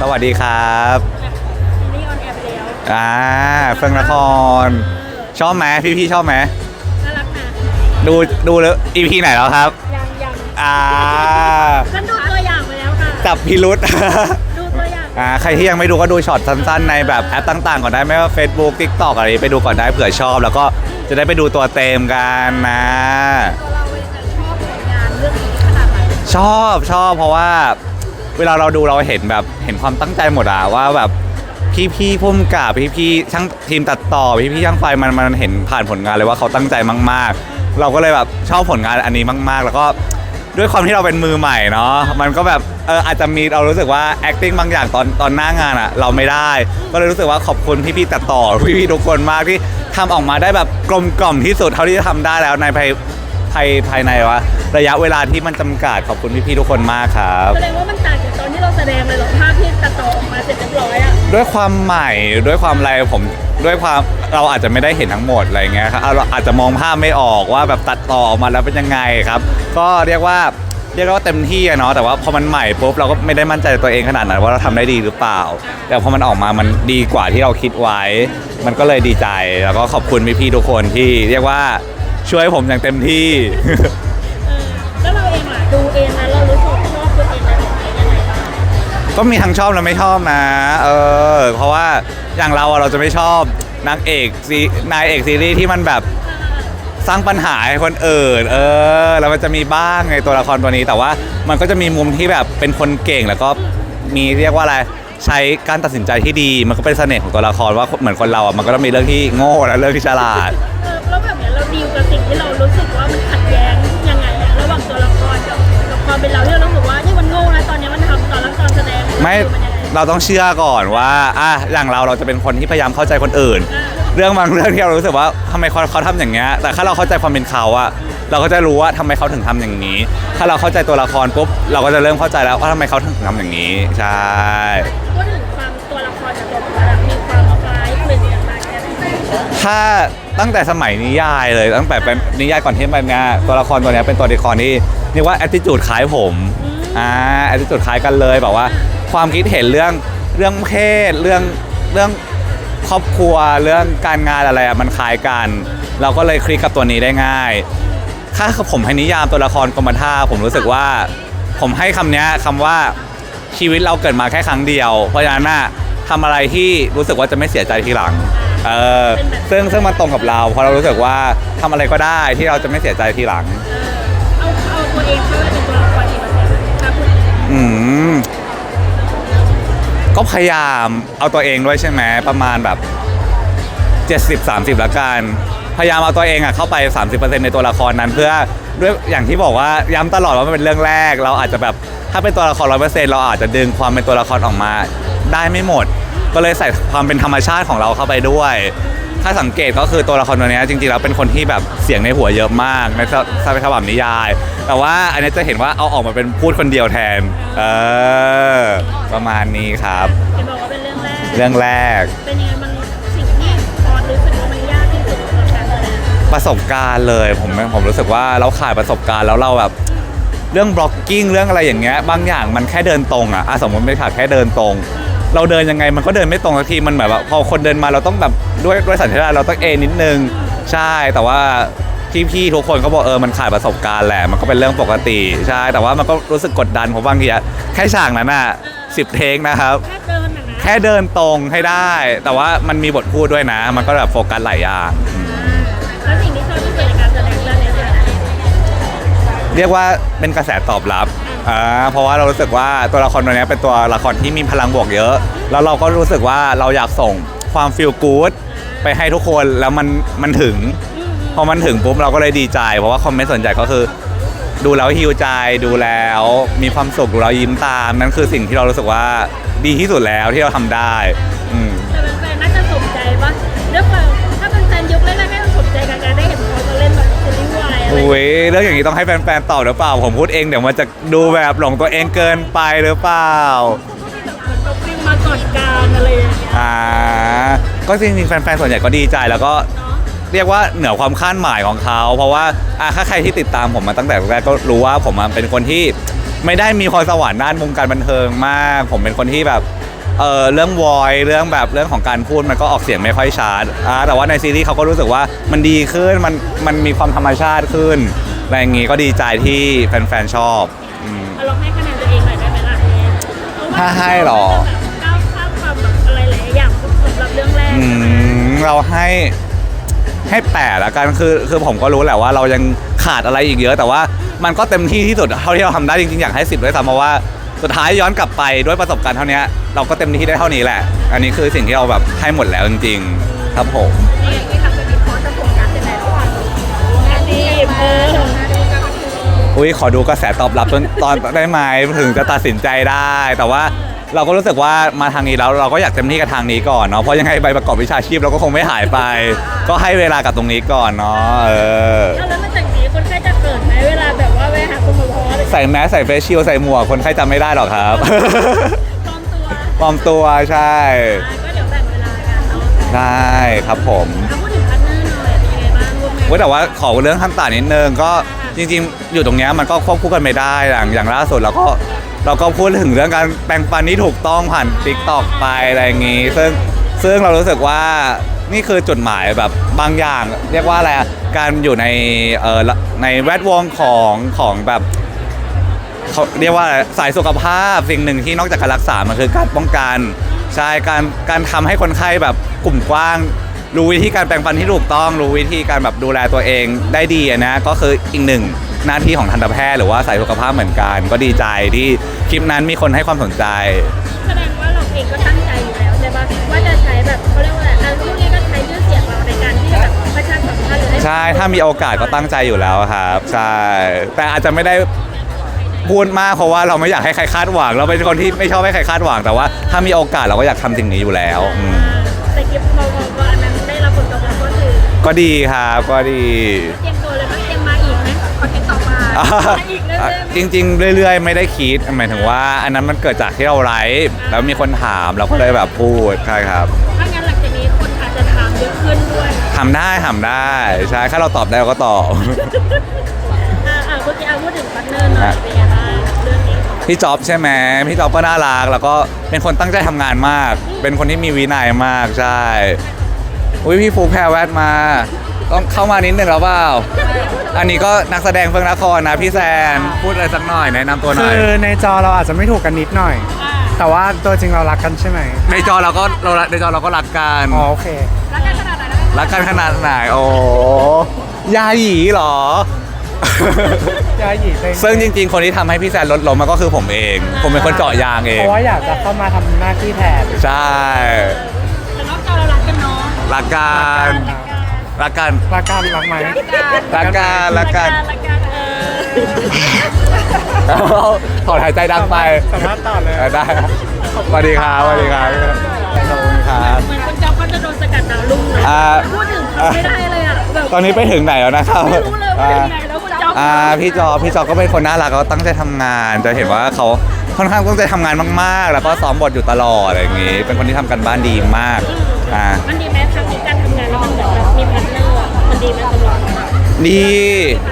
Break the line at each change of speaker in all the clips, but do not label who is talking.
สวัสดีครับ
ซีรีส์ออนแอร์ไปแล้ว
อ่าเฟื่องนคร ชอบไหมพี่พี่ๆชอบไหม
น่ารักนะ
ดูดูแล้ว EP ไหนแล้วครับ
ยังยัง
อ่า
ฉันดูตัวอย่างไปแล้วค่ะ
จับพิรุษ
ดูตัวอย่าง
อ่าใครที่ยังไม่ดูก็ดูช็อตสั้นๆ ในแบบแอปต่างๆ ก่อนได้ไม่ว่า Facebook TikTok อะไรไปดูก่อนได้เผื่อชอบ แล้วก็จะได้ไปดูตัวเต็มกันนะ
ตัวเราเองอะชอบผลงานเรื่องนี้ขนาดไหน
ชอบชอบเพราะว่า เวลาเราดูเราเห็นแบบเห็นความตั้งใจหมดอะว่าแบบพี่พี่พุ่มกับพี่พี่ช่างทีมตัดต่อพี่พี่ช่างไฟมันมันเห็นผ่านผลงานเลยว่าเขาตั้งใจมาก ๆ เราก็เลยแบบชอบผลงานอันนี้มาก ๆ แล้วก็ด้วยความที่เราเป็นมือใหม่เนาะมันก็แบบเอออาจจะมีเรารู้สึกว่า acting บางอย่างตอนตอนหน้างานอะเราไม่ได้ ก็เลยรู้สึกว่าขอบคุณพี่พี่ๆตัดต่อพี่พี่ๆทุกคนมากที่ทำออกมาได้แบบกลมกล่อมที่สุดเท่าที่จะทำได้แล้วใน ภายภายภายในวะระยะเวลาที่มันจำกัดขอบคุณพี่พี่ๆทุกคนมากครับ
แสดงว่ามันต่างจากตอนที่เราแสดงเลยเหรอภาพที่ตัดต่อออกมาเสร็จเรียบร้อยอะ
ด้วยความใหม่ด้วยความอะไรผมด้วยความเราอาจจะไม่ได้เห็นทั้งหมดอะไรเงี้ยครับเราอาจจะมองภาพไม่ออกว่าแบบตัดต่อออกมาแล้วเป็นยังไงครับ ก็เรียกว่าเรียกว่าเต็มที่อะเนาะแต่ว่าพอมันใหม่ปุ๊บเราก็ไม่ได้มั่นใจตัวเองขนาดนั้นว่าเราทำได้ดีหรือเปล่า แต่พอมันออกมามันดีกว่าที่เราคิดไว้ มันก็เลยดีใจแล้วก็ขอบคุณพี่ๆทุกคนที่เรียกว่า ช่วยผมอย่างเต็มที่
เออแล้วเราเองล่ะดูเองแล้วเรารู้สึกชอบตัวเองในแบบไหนยังไงบ้าง
ก็มีทั้งชอบและไม่ชอบนะ เออ เพราะว่าอย่างเราอะเราจะไม่ชอบนางเอกซีนายเอกซีรีส์ที่มันแบบสร้างปัญหาให้คนอื่น เออ แล้วมันจะมีบ้างในตัวละครตัวนี้ แต่ว่ามันก็จะมีมุมที่แบบเป็นคนเก่งแล้วก็มีเรียกว่าอะไรใช้การตัดสินใจที่ดีมันก็เป็นเสน่ห์ของตัวละครว่าเหมือนคนเราอะมันก็ต้องมีเรื่องที่โง่และเรื่องที่ฉลาด
เออแล้วแบบเนี้ยเราดีลกับสิ่งที่เรารู้สึกว่ามันขัดแย้งยังไงอะระหว่างตัวละครกับกับความเป็นเราที่เรารู้สึกว่านี่มันโง่นะตอนเนี้ยมันทำตอนละตอนแสดง
ไม่
นยังไง
เราต้องเชื่อก่อนว่าอะอย่างเราเราจะเป็นคนที่พยายามเข้าใจคนอื่น
อ่า
เรื่องบางเรื่องที่เรารู้สึกว่าทำไมเขาเขาทำอย่างเงี้ยแต่ถ้าเราเข้าใจความเป็นเขาอะเราก็จะรู้ว่าทำไมเขาถึงทำอย่างนี้ ถ้าเราเข้าใจตัวละครปุ๊บเราก็จะเริ่มเข้าใจแล้วว่าทำไมเขาถึงทำอย่างนี้ใช่
พูดถึงความ
ถ้าตั้งแต่สมัยนิยายเลยตั้งแต่เป็นนิยายก่อนที่มันเนี่ยตัวละครตัวเนี้ยเป็นตัวละครที่เรียกว่า attitude คล้ายผมอ่า attitude คล้ายกันเลยแบบว่าความคิดเห็นเรื่องเรื่องเพศเรื่องเรื่องครอบครัวเรื่องการงานอะไรอะมันคล้ายกัน เราก็เลยคลิกกับตัวนี้ได้ง่ายถ้าผมให้นิยามตัวละครกรมท่าผมรู้สึกว่า ผมให้คำเนี้ยคำว่าชีวิตเราเกิดมาแค่ครั้งเดียว เพราะฉะนั้นน่ะทำอะไรที่รู้สึกว่าจะไม่เสียใจทีหลัง เออซึ่งซึ่งมันตรงกับเรา เพราะเรารู้สึกว่าทำอะไรก็ได้ที่เราจะไม่เสียใจทีหลัง
เออเอาเอาตัวเองเข้าไปเป็นตัวละครกี่เปอร์เซ็นต์ถ้าพูดอย่างนี้
อืมก็พยายามเอาตัวเองด้วยใช่ไหมประมาณแบบ 70 30ละกัน พยายามเอาตัวเองอะเข้าไป 30%ในตัวละครนั้นเพื่อด้วยอย่างที่บอกว่าย้ำตลอดว่ามันเป็นเรื่องแรก เราอาจจะแบบถ้าเป็นตัวละครร้อยเปอร์เซ็นต์เราอาจจะดึงความเป็นตัวละครออกมา ได้ไม่หมด ก็เลยใส่ความเป็นธรรมชาติของเราเข้าไปด้วย ถ้าสังเกตก็คือตัวละครตัวเนี้ยจริงๆแล้วเป็นคนที่แบบเสียงในหัวเยอะมากในสสฉบับนิยาย แต่ว่าอันนี้จะเห็นว่าเอาออกมาเป็นพูดคนเดียวแทน เออ ประมาณนี้ครับ
เห็นบอกว่าเป็นเรื่องแรก
เรื่องแรก
เป็นยังไงมันสิ่งที่ตอนรู้สึกว่ามันยากที่สุดสำหรับการแสดง
ประสบการณ์เลยผมผมรู้สึกว่าเราขาดประสบการณ์แล้วเราแบบเรื่องบล็อกกิ้งเรื่องอะไรอย่างเงี้ยบางอย่างมันแค่เดินตรงอะอะสมมติไม่ขาดแค่เดินตรง เราเดินยังไงมันก็เดินไม่ตรงสักทีมันแบบว่าพอคนเดินมาเราต้องแบบด้วยด้วยสัญชาตญาณเราต้องเอนิดนึงใช่แต่ว่าพี่ๆทุกคนก็บอกเออมันขาดประสบการณ์แหละมันก็เป็นเรื่องปกติใช่แต่ว่ามันก็รู้สึกกดดันเพราะบางทีอะแค่ฉากนั้นอะสิบเทคนะครับ
แค่เดินน่ะนะ
แค่เดินตรงให้ได้ แต่ว่ามันมีบทพูดด้วยนะ มันก็แบบโฟกัสหลายอย่างอืม
แล้วสิ่งที่ชอบที่สุดในการแสดงเรื่องนี้คืออะไร
เรียกว่าเป็นกระแสตอบรับ อ่าเพราะว่าเรารู้สึกว่าตัวละครตัวเนี้ยเป็นตัวละครที่มีพลังบวกเยอะ แล้วเราก็รู้สึกว่าเราอยากส่งความฟีลกู๊ดไปให้ทุกคนแล้วมันมันถึง พอมันถึงปุ๊บเราก็เลยดีใจ เพราะว่าคอมเมนต์ส่วนใหญ่ก็คือ ดูแล้วฮิวใจดูแล้วมีความสุขดูแล้วยิ้มตามนั่นคือสิ่งที่เรารู้สึกว่าดีที่สุดแล้วที่เราทำได้
นี้
ต้องให้แฟนๆตอบหรือเปล่า ผมพูดเองเดี๋ยวมันจะดูแบบหลงตัวเองเกินไปหรือเปล่า
เหมือนกับวิ่งมาก่อนการอะไรอย่างเงี้ย
อ่าก็จริงๆแฟนๆส่วนใหญ่ก็ดีใจแล้วก็
เนาะ
เรียกว่าเหนือความคาดหมายของเขา เพราะว่าอะถ้าใครที่ติดตามผมมาตั้งแต่แรกก็รู้ว่าผมอะเป็นคนที่ไม่ได้มีพรสวรรค์ด้านวงการบันเทิงมาก ผมเป็นคนที่แบบไม่ได้มีความสามารถด้านเออเรื่องวอยเรื่องแบบเรื่องของการพูดมันก็ออกเสียงไม่ค่อยชัดอ่าแต่ว่าในซีรีส์เขาก็รู้สึกว่ามันดีขึ้นมันมันมีความธรรมชาติขึ้น อะไรอย่างงี้ก็ดีใจที่แฟนๆชอบอืม
เราลองให้คะแนนตัวเองหน่อยได้ไหมล่ะเพราะว่า
ถ้าให้หรอ
ก้าวข้ามความแบบอะไรหลายๆอย่างสำหรับเรื่องแรก
อืมเราให้ให้แปดละกันคือคือผมก็รู้แหละว่าเรายังขาดอะไรอีกเยอะ แต่ว่ามันก็เต็มที่ที่สุดเท่าที่เราทำได้จริงๆอยากให้สิบด้วยซ้ำเพราะว่าสุดท้ายย้อนกลับไปด้วยประสบการณ์เท่านี้เราก็เต็มที่ได้เท่านี้แหละ อันนี้คือสิ่งที่เราแบบให้หมดแล้วจริงๆ ครับผม
นี่ที่ทำเป็นคอร์สจะโฟกัสในระหว่างอาชีพเออ
อุ้ยขอดูกระแสตอบรับตอนตอนได้ไหมถึงจะตัดสินใจได้ แต่ว่าเราก็รู้สึกว่ามาทางนี้แล้วเราก็อยากเต็มที่กับทางนี้ก่อนเนาะเพราะยังไงใบประกอบวิชาชีพเราก็คงไม่หายไป ก็ให้เวลากับตรงนี้ก่อนเนาะเออ
เอาแล้วมาจากนี้คนไข้จะเกิดไหมเวลาแบบว่าไปหาคุณหมอเพราะว่า
ใส่แมสใส่เฟซชิลใส่หมวกคนไข้จำไม่ได้หรอกครับ
ปลอมตัว
ปลอมตัวใช่
ก็เดี๋ยวแบ่งเวลากันเนาะ
ได้ครับผม
เอา ว้
ยแต่ว่าขอเรื่องขั้นต่านิดนึงก็จริงๆ อยู่ตรงเนี้ยมันก็ควบคู่กันไม่ได้อย่างอย่างล่าสุดเราก็เราก็พูดถึงเรื่องการแปลงฟันที่ถูกต้องผ่านติ๊กตอกไปอะไรอย่างงี้ ซึ่งซึ่งเรารู้สึกว่านี่คือจุดหมายแบบบางอย่าง เรียกว่าอะไรอะการอยู่ในเอ่อในแวดวงของของแบบเขาเรียกว่าอะไรสายสุขภาพสิ่งหนึ่งที่นอกจากการรักษา มันคือการป้องกันใช่การการทำให้คนไข้แบบกลุ่มกว้าง รู้วิธีการแปรงฟันที่ถูกต้อง รู้วิธีการแบบดูแลตัวเองได้ดีอะนะ ก็คืออีกหนึ่งหน้าที่ของทันตแพทย์หรือว่าสายสุขภาพเหมือนกัน ก็ดีใจที่คลิปนั้นมีคนให้ความสนใจ
แสดงว่าเราเองก็ตั้งใจอยู่แล้วใช่ปะว่าจะใช้แบบเขาเรียกว่าอะไรอะพวกนี้ก็ใช้ชื่อเสียงเราในการที่จะแบบประชาสัมพันธ์หรือให้
ใช่ถ้ามีโอกาสก็ตั้งใจอยู่แล้วครับใช่แต่อาจจะไม่ได้พูดมากเพราะว่าเราไม่อยากให้ใครคาดหวัง เราเป็นคนที่ไม่ชอบให้ใครคาดหวังแต่ว่า ถ้ามีโอกาสเราก็อยากทำสิ่งนี้อยู่แล้วอืม
แต่กิฟต์มองว่า
ก็ดีครับก็ดี
เตรียมตัวเลยไหมเตรียมมาอีกไหมคอนเทนต์ต่อมามาอีกเรื่อยๆ
จริงๆ เรื่อยๆ ไม่ได้คิดหมายถึงว่า อันนั้นมันเกิดจากที่เราไลฟ์แล้วมีคนถามเราก็เลยแบบพูดใช่ครับ
ถ้างั้นหลังจากนี้คนอาจจะถามเยอะขึ้นด้วย
ทำได้ทำได้ใช่ถ้าเราตอบได้เราก็ตอบ
อ่าอ่าเมื่อกี้เอาพูดถึงพาร์ทเนอร์หน่อยเป็นยังไงบ้างเรื่องนี้
พี่จ๊อบใช่ไหมพี่จ๊อบก็น่ารักแล้วก็เป็นคนตั้งใจทำงานมาก เป็นคนที่มีวินัยมากใช่ อุ้ยพี่ฟูแพรแวดมา ต้องเข้ามานิดนึงแล้วเปล่า อันนี้ก็นักแสดงเฟื่องนครนะพี่แซน พูดอะไรสักหน่อยแนะนำตัวหน่
คื
อย
อในจอเราอาจจะไม่ถูกกันนิดหน่อย
อ่า
แต่ว่าตัวจริงเรารักกันใช่ไหม
ในจอเราก็เราในจอเราก็รักกัน
อ๋อโอเค
แล้วกันขนาดไหนนะ
รักกันขนาดไหนโอ้ยาหยีเหรอ
จะหยีเต้น
ซึ่งจริง ๆ คนที่ทำให้พี่แซนลดลงมันก็คือผมเอง ผมเป็นคนเจาะยางเอ
เพ
ง
ราะว่าอยากจะเข้ามาทำหน้าที่แทน
ใช่
แต่นอกจากเรารักกันเนาะ
รักกันรักกัน
รักกันรักไหม
รักกันรักกัน
รักกันเออ
ถอนหายใจดังไป
สามารถต่อเลย
เออได้ครับสวัสดีครับสวัสดีครับขอบคุณครับ
เหมือนคุณจ๊อบก็จะโดนสกัดดาวรุ่งเลย
อ่า
พูดถึงเขาไม่ได้เลยอะแบบ
ตอนนี้ไปถึงไหนแล้วนะครับ
ไม่รู้เลยว่าเป็นยังไงแล้วคุณจ๊อบ
อ่าพี่จอพี่จอก็เป็นคนน่ารักเขาตั้งใจทำงาน จะเห็นว่าเขาค่อนข้างตั้งใจทำงานมาก ๆ แล้วก็ซ้อมบทอยู่ตลอดอะไรอย่างงี้ เป็นคนที่ทำกันบ้านดีมาก อ่า
มันดีไหมครั้งนี้การทำงานแล้วมันเหมือนแบบมีพาร์ทเนอร์อะมันดีไหมสำหรับเรา
ดี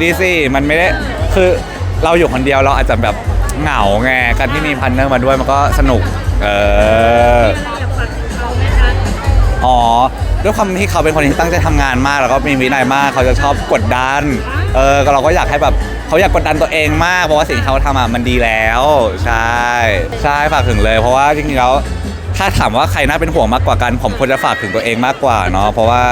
ดีสิมันไม่ได้คือเราอยู่คนเดียวเราอาจจะแบบเหงาไงการที่มีพันเนอร์มาด้วยมันก็สนุก เออ
มีอะไรอยากฝากถึงเขาไหมคะ
อ๋อด้วยความที่เขาเป็นคนที่ตั้งใจทำงานมาก แล้วก็มีวินัยมากเขาจะชอบกดดัน เออก็เราก็อยากให้แบบเขาอยากกดดันตัวเองมากเพราะว่าสิ่งที่เขาทำอะมันดีแล้ว ใช่ ใช่ฝากถึงเลย เพราะว่าจริงๆแล้ว ถ้าถามว่าใครน่าเป็นห่วงมากกว่ากัน ผมควรจะฝากถึงตัวเองมากกว่าเนาะเพราะว่า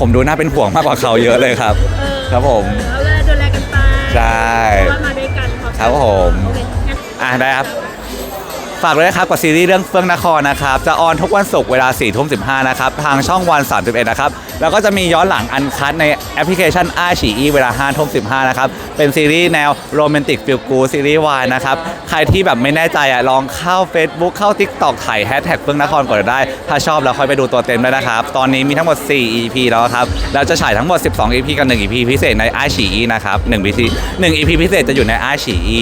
ผมดูน่าเป็นห่วงมากกว่าเขาเยอะเลยครับ
เออ
ครับผม
เอาเลยดูแลกันไป
ใช่
เพราะว่ามาด้วยกันพอ
ครับผม
โอเคงั้น
อะได้ครับ ฝากด้วยนะครับกับซีรีส์เรื่องเฟื่องนครนะครับ จะออนทุกวันศุกร์เวลา4ี่ทุ่มสินะครับ ทางช่องวัน 31 นะครับ แล้วก็จะมีย้อนหลังอันคัดในแอปพลิเคชัน i ฉีอีเวลา5ทุ่มสินะครับ เป็นซีรีส์แนวโรแมนติกฟิลกูซีรีส์วายนะครับ ใครที่แบบไม่แน่ใจอะลองเข้า Facebook เข้า TikTok ถ่ายแฮชแท็กเฟื่องนครก่อนได้ ถ้าชอบแล้วค่อยไปดูตัวเต็มได้นะครับ ตอนนี้มีทั้งหมด 4 EP แล้วครับแล้วจะฉายทั้งหมด 12 EP กับ1 EP พิเศษใน i ฉีอีนะครับ1 EP 1 EP พิเศษจะอยู่ใน i ฉีอี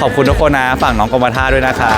ขอบคุณทุกคนนะฝากน้องกรมท่าด้วยนะครั